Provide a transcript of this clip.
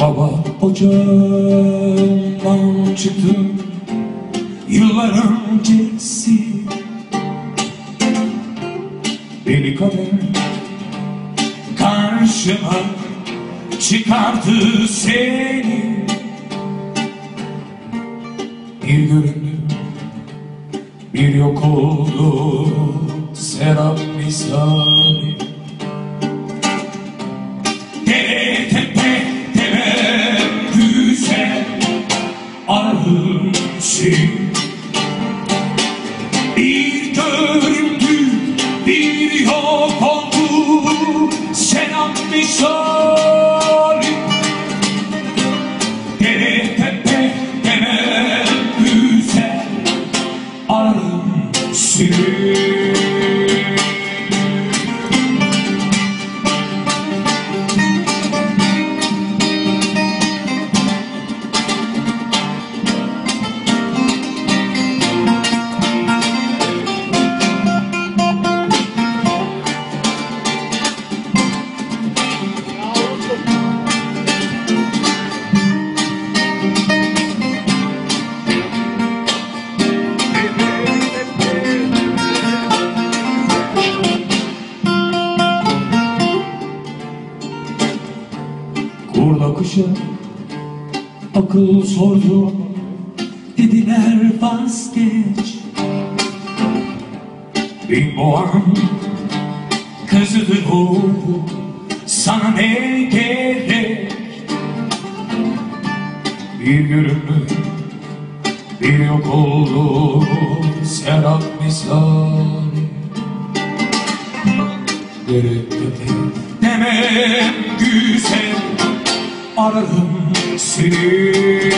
Baba ocağından çıktım Yıllar öncesi. Beni kader karşıma çıkardı seni. Bir göründü bir yok oldu serap misali Bir göründü bir yok oldu. Selam misali. Dere tepe dere güzel. Arım şey Kurla kuşa akıl sordu Dediler vazgeç. Bin boğan kızdı bu Sana ne gerek? Bir göründü bir yok oldu Serap misali. Dere tepe demem Ararım seni